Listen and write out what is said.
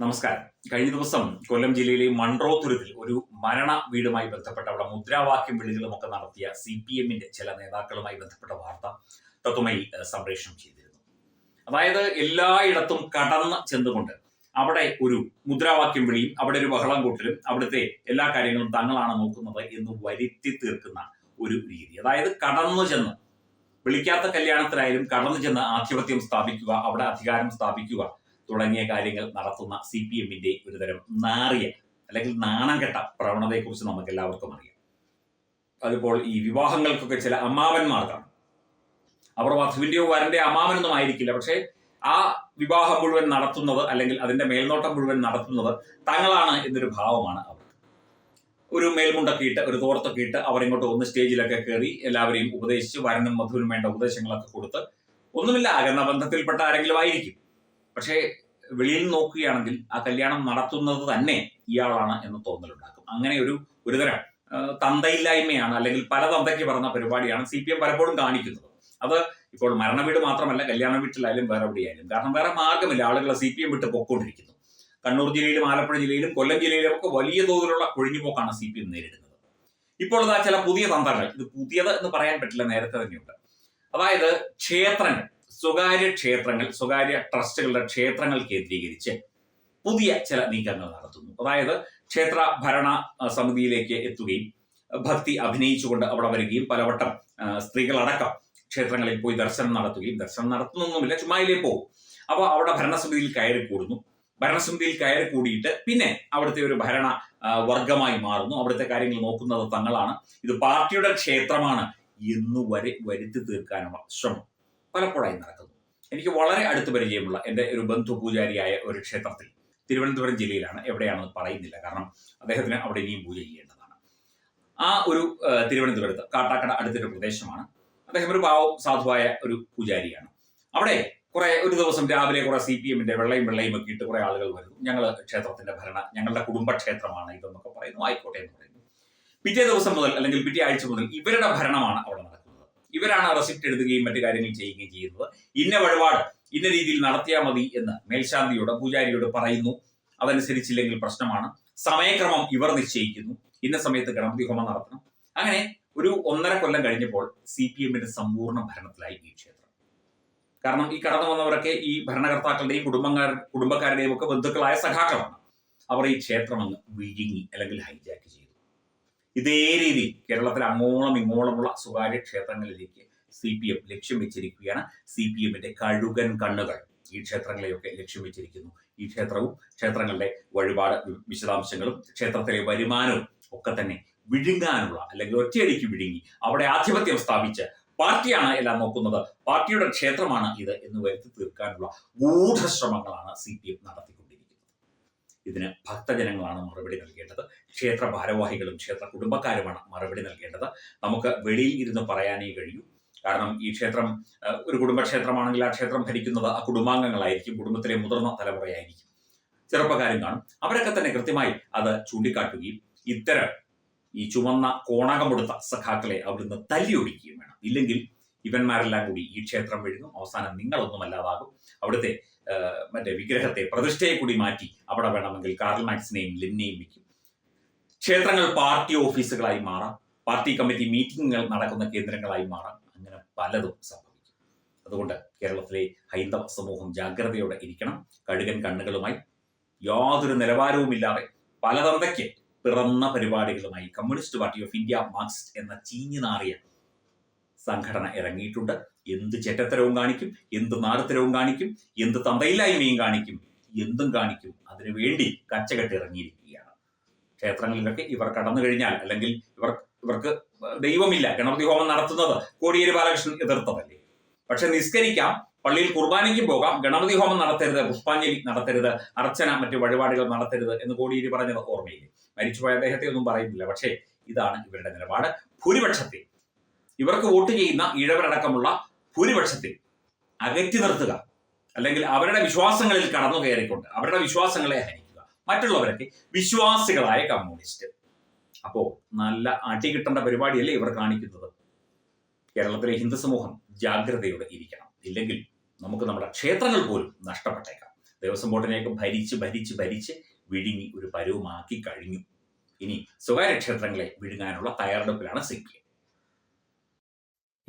നമസ്കാരം. കഴിഞ്ഞ ദിവസം കൊല്ലം ജില്ലയിലെ മൺറോതുരുത്തിൽ ഒരു മരണ വീടുമായി ബന്ധപ്പെട്ട അവിടെ മുദ്രാവാക്യം വിളികളും ഒക്കെ നടത്തിയ സി പി എമ്മിന്റെ ചില നേതാക്കളുമായി ബന്ധപ്പെട്ട വാർത്ത തത്വമായി സംപ്രേഷണം ചെയ്തിരുന്നു. അതായത് എല്ലായിടത്തും കടന്ന് ചെന്നുകൊണ്ട് അവിടെ ഒരു മുദ്രാവാക്യം വിളിയും അവിടെ ഒരു ബഹളം കൂട്ടലും അവിടുത്തെ എല്ലാ കാര്യങ്ങളും തങ്ങളാണ് നോക്കുന്നത് എന്ന് വരുത്തി തീർക്കുന്ന ഒരു രീതി. അതായത് കടന്നു ചെന്ന് വിളിക്കാത്ത കല്യാണത്തിലായാലും കടന്നു ചെന്ന് ആധിപത്യം സ്ഥാപിക്കുക അവിടെ അധികാരം സ്ഥാപിക്കുക തുടങ്ങിയ കാര്യങ്ങൾ നടത്തുന്ന സി പി എമ്മിന്റെ ഒരുതരം നാറിയ അല്ലെങ്കിൽ നാണം കെട്ട പ്രവണതയെക്കുറിച്ച് നമുക്ക് എല്ലാവർക്കും അറിയാം. അതിപ്പോൾ ഈ വിവാഹങ്ങൾക്കൊക്കെ ചില അമ്മാവന്മാർ കാണും അവർ വധുവിന്റെയോ വരന്റെ അമ്മാവനൊന്നും ആയിരിക്കില്ല. പക്ഷേ ആ വിവാഹം മുഴുവൻ നടത്തുന്നത് അല്ലെങ്കിൽ അതിന്റെ മേൽനോട്ടം മുഴുവൻ നടത്തുന്നത് തങ്ങളാണ് എന്നൊരു ഭാവമാണ് അവർ ഒരു മേൽമുണ്ടൊക്കെ ഇട്ട് ഒരു തോർത്തൊക്കെ ഇട്ട് അവരിങ്ങോട്ട് ഒന്ന് സ്റ്റേജിലൊക്കെ കയറി എല്ലാവരെയും ഉപദേശിച്ച് വരനും മധുവിനും വേണ്ട ഉപദേശങ്ങളൊക്കെ കൊടുത്ത് ഒന്നുമില്ല അകന്ന ബന്ധത്തിൽപ്പെട്ട ആരെങ്കിലും ആയിരിക്കും. പക്ഷേ വെളിയിൽ നോക്കുകയാണെങ്കിൽ ആ കല്യാണം നടത്തുന്നത് തന്നെ ഇയാളാണ് എന്ന് തോന്നലുണ്ടാക്കും. അങ്ങനെ ഒരു ഒരുതരം തന്തയില്ലായ്മയാണ് അല്ലെങ്കിൽ പല തന്തയ്ക്ക് പറഞ്ഞ പരിപാടിയാണ് സി പി എം പലപ്പോഴും കാണിക്കുന്നത്. അത് ഇപ്പോൾ മരണ വീട് മാത്രമല്ല കല്യാണ വീട്ടിലായാലും വേറെ എവിടെയായാലും. കാരണം വേറെ മാർഗമില്ല ആളുകളെ സി പി എം വിട്ട് പൊക്കോണ്ടിരിക്കുന്നു. കണ്ണൂർ ജില്ലയിലും ആലപ്പുഴ ജില്ലയിലും കൊല്ലം ജില്ലയിലും ഒക്കെ വലിയ തോതിലുള്ള കൊഴിഞ്ഞുപോക്കാണ് സി പി എം നേരിടുന്നത്. ഇപ്പോൾ ചില പുതിയ തന്ത്രങ്ങൾ ഇത് പുതിയത് എന്ന് പറയാൻ പറ്റില്ല നേരത്തെ തന്നെയുണ്ട്. അതായത് ക്ഷേത്രങ്ങൾ. സ്വകാര്യ ക്ഷേത്രങ്ങൾ സ്വകാര്യ ട്രസ്റ്റുകളുടെ ക്ഷേത്രങ്ങൾ കേന്ദ്രീകരിച്ച് പുതിയ ചില നീക്കങ്ങൾ നടത്തുന്നു. അതായത് ക്ഷേത്ര ഭരണ സമിതിയിലേക്ക് എത്തുകയും ഭക്തി അഭിനയിച്ചുകൊണ്ട് അവിടെ വരികയും പലവട്ടം സ്ത്രീകളടക്കം ക്ഷേത്രങ്ങളിൽ പോയി ദർശനം നടത്തുകയും ദർശനം നടത്തുന്നൊന്നുമില്ല ചുമ്മായിലേ പോകും. അപ്പോൾ അവിടെ ഭരണസമിതിയിൽ കയറി കൂടുന്നു. ഭരണസമിതിയിൽ കയറി കൂടിയിട്ട് പിന്നെ അവിടുത്തെ ഒരു ഭരണ വർഗമായി മാറുന്നു. അവിടുത്തെ കാര്യങ്ങൾ നോക്കുന്നത് തങ്ങളാണ്. ഇത് പാർട്ടിയുടെ ക്ഷേത്രമാണ് എന്നുവരെ വരുത്തി തീർക്കാനുള്ള ശ്രമം. പലപ്പോഴായി നടക്കുന്നു. എനിക്ക് വളരെ അടുത്ത് പരിചയമുള്ള എന്റെ ഒരു ബന്ധു പൂജാരിയായ ഒരു ക്ഷേത്രത്തിൽ തിരുവനന്തപുരം ജില്ലയിലാണ്. എവിടെയാണെന്ന് പറയുന്നില്ല. കാരണം അദ്ദേഹത്തിന് അവിടെ ഇനിയും പൂജ ചെയ്യേണ്ടതാണ്. ആ ഒരു തിരുവനന്തപുരത്ത് കാട്ടാക്കട അടുത്തൊരു പ്രദേശമാണ്. അദ്ദേഹം ഒരു പാവം സാധുവായ ഒരു പൂജാരിയാണ്. അവിടെ കുറെ ഒരു ദിവസം രാവിലെ കുറെ സി പി എമ്മിന്റെ വെള്ളയും വെള്ളയും ഒക്കെ ഇട്ട് കുറെ ആളുകൾ വരുന്നു. ഞങ്ങൾ ക്ഷേത്രത്തിന്റെ ഭരണ ഞങ്ങളുടെ കുടുംബക്ഷേത്രമാണ് ഇതെന്നൊക്കെ പറയുന്നു. ആയിക്കോട്ടെ എന്ന് പറയുന്നു. പിറ്റേ ദിവസം മുതൽ അല്ലെങ്കിൽ പിറ്റേ ആഴ്ച മുതൽ ഇവരുടെ ഭരണമാണ് അവിടെ ഇവരാണ് റെസിപ്റ്റ് എഴുതുകയും മറ്റു കാര്യങ്ങൾ ചെയ്യുകയും ചെയ്യുന്നത്. ഇന്ന വഴിപാട് ഇന്ന രീതിയിൽ നടത്തിയാൽ മതി എന്ന് മേൽശാന്തിയോട് പൂജാരിയോട് പറയുന്നു. അതനുസരിച്ചില്ലെങ്കിൽ പ്രശ്നമാണ്. സമയക്രമം ഇവർ നിശ്ചയിക്കുന്നു. ഇന്ന സമയത്ത് ഗണപതി ഹോമം നടത്തണം. അങ്ങനെ ഒരു ഒന്നര കൊല്ലം കഴിഞ്ഞപ്പോൾ സി പി എമ്മിന്റെ സമ്പൂർണ ഭരണത്തിലായി ഈ ക്ഷേത്രം. കാരണം ഈ കടന്നു വന്നവരൊക്കെ ഈ ഭരണകർത്താക്കളുടെയും കുടുംബക്കാർ കുടുംബക്കാരുടെയും ഒക്കെ ബന്ധുക്കളായ സഖാക്കളാണ്. അവർ ഈ ക്ഷേത്രം അങ്ങ് വിഴുങ്ങി അല്ലെങ്കിൽ ഹൈജാക്ക് ചെയ്തു. ഇതേ രീതി കേരളത്തിൽ അങ്ങോളം ഇങ്ങോളമുള്ള സ്വകാര്യ ക്ഷേത്രങ്ങളിലേക്ക് സി പി എം ലക്ഷ്യം വെച്ചിരിക്കുകയാണ്. സി പി എമ്മിന്റെ കഴുകൻ കണ്ണുകൾ ഈ ക്ഷേത്രങ്ങളെയൊക്കെ ലക്ഷ്യം വെച്ചിരിക്കുന്നു. ഈ ക്ഷേത്രവും ക്ഷേത്രങ്ങളുടെ വഴിപാട് വിശദാംശങ്ങളും ക്ഷേത്രത്തിലെ വരുമാനവും ഒക്കെ തന്നെ വിഴുങ്ങാനുള്ള അല്ലെങ്കിൽ ഒറ്റയടിക്ക് വിഴുങ്ങി അവിടെ ആധിപത്യം സ്ഥാപിച്ച് പാർട്ടിയാണ് എല്ലാം നോക്കുന്നത്. പാർട്ടിയുടെ ക്ഷേത്രമാണ് ഇത് എന്ന് വരുത്തി തീർക്കാനുള്ള ഗൂഢശ്രമങ്ങളാണ് സി പി എം നടത്തിക്കൊണ്ടിരിക്കുന്നത്. ഇതിന് ഭക്തജനങ്ങളാണ് മറുപടി നൽകേണ്ടത്. ക്ഷേത്ര ഭാരവാഹികളും ക്ഷേത്ര കുടുംബക്കാരുമാണ് മറുപടി നൽകേണ്ടത്. നമുക്ക് വെളിയിൽ ഇരുന്ന് പറയാനേ കഴിയൂ. കാരണം ഈ ക്ഷേത്രം ഒരു കുടുംബക്ഷേത്രമാണെങ്കിൽ ആ ക്ഷേത്രം ഭരിക്കുന്നത് ആ കുടുംബാംഗങ്ങളായിരിക്കും. കുടുംബത്തിലെ മുതിർന്ന തലമുറയായിരിക്കും. ചെറുപ്പക്കാരും കാണും. അവരൊക്കെ തന്നെ കൃത്യമായി അത് ചൂണ്ടിക്കാട്ടുകയും ഇത്തരം ഈ ചുവന്ന കോണകമെടുത്ത സഖാക്കളെ അവിടുന്ന് തല്ലിയൊടിക്കുകയും വേണം. ഇല്ലെങ്കിൽ ഇവന്മാരെല്ലാം കൂടി ഈ ക്ഷേത്രം വിഴുങ്ങും. അവസാനം നിങ്ങളൊന്നുമല്ലാതാകും. അവിടുത്തെ മറ്റേ വിഗ്രഹത്തെ പ്രതിഷ്ഠയെ കൂടി മാറ്റി അവിടെ വേണമെങ്കിൽ കാർൽ മാക്സിനെയും ലിന്നെയും വയ്ക്കും. ക്ഷേത്രങ്ങൾ പാർട്ടി ഓഫീസുകളായി മാറാം. പാർട്ടി കമ്മിറ്റി മീറ്റിംഗുകൾ നടക്കുന്ന കേന്ദ്രങ്ങളായി മാറാം. അങ്ങനെ പലതും സംഭവിക്കും. അതുകൊണ്ട് കേരളത്തിലെ ഹൈന്ദവ സമൂഹം ജാഗ്രതയോടെ ഇരിക്കണം. കഴുകൻ കണ്ണുകളുമായി യാതൊരു നിലവാരവുമില്ലാതെ പലതന്തയ്ക്ക് പിറന്ന പരിപാടികളുമായി communist party of India Marxist എന്ന ചീഞ്ഞു നാറിയ സംഘടന ഇറങ്ങിയിട്ടുണ്ട്. എന്ത് ചെറ്റത്തരവും കാണിക്കും എന്ത് നാടത്തരവും കാണിക്കും എന്ത് തന്തയില്ലായ്മയും കാണിക്കും എന്തും കാണിക്കും. അതിനു അതിനുവേണ്ടി കച്ചകെട്ട് ഇറങ്ങിയിരിക്കുകയാണ്. ക്ഷേത്രങ്ങളിലൊക്കെ ഇവർ കടന്നു കഴിഞ്ഞാൽ അല്ലെങ്കിൽ ഇവർ ഇവർക്ക് ദൈവമില്ല ഗണപതി ഹോമം നടത്തുന്നത് കോടിയേരി ബാലകൃഷ്ണൻ എതിർത്തതല്ലേ? പക്ഷെ നിസ്കരിക്കാം പള്ളിയിൽ കുർബാനയ്ക്ക് പോകാം ഗണപതി ഹോമം നടത്തരുത് പുഷ്പാഞ്ജലി നടത്തരുത് അർച്ചന മറ്റു വഴിപാടുകൾ നടത്തരുത് എന്ന് കോടിയേരി പറഞ്ഞത് ഓർമ്മയില്ലേ? മരിച്ചുപോയ അദ്ദേഹത്തെ ഒന്നും പറയുന്നില്ല. പക്ഷേ ഇതാണ് ഇവരുടെ നിലപാട്. ഭൂരിപക്ഷത്തെ ഇവർക്ക് വോട്ട് ചെയ്യുന്ന ഇഴവരടക്കമുള്ള ഭൂരിപക്ഷത്തെ അകറ്റി നിർത്തുക. അല്ലെങ്കിൽ അവരുടെ വിശ്വാസങ്ങളിൽ കടന്നു കയറിക്കൊണ്ട് അവരുടെ വിശ്വാസങ്ങളെ ഹനിക്കുക. മറ്റുള്ളവരൊക്കെ വിശ്വാസികളായ കമ്മ്യൂണിസ്റ്റ്. അപ്പോ നല്ല അടി കിട്ടേണ്ട പരിപാടിയല്ലേ ഇവർ കാണിക്കുന്നത്? കേരളത്തിലെ ഹിന്ദു സമൂഹം ജാഗ്രതയോടെ ഇരിക്കണം. ഇല്ലെങ്കിൽ നമുക്ക് നമ്മുടെ ക്ഷേത്രങ്ങൾ പോലും നഷ്ടപ്പെട്ടേക്കാം. ദേവസ്വം ബോർഡിനെയൊക്കെ ഭരിച്ച് ഭരിച്ച് ഭരിച്ച് വിഴുങ്ങി ഒരു പരുവമാക്കി കഴിഞ്ഞു. ഇനി സ്വകാര്യ ക്ഷേത്രങ്ങളെ വിഴുങ്ങാനുള്ള തയ്യാറെടുപ്പിലാണ് C P M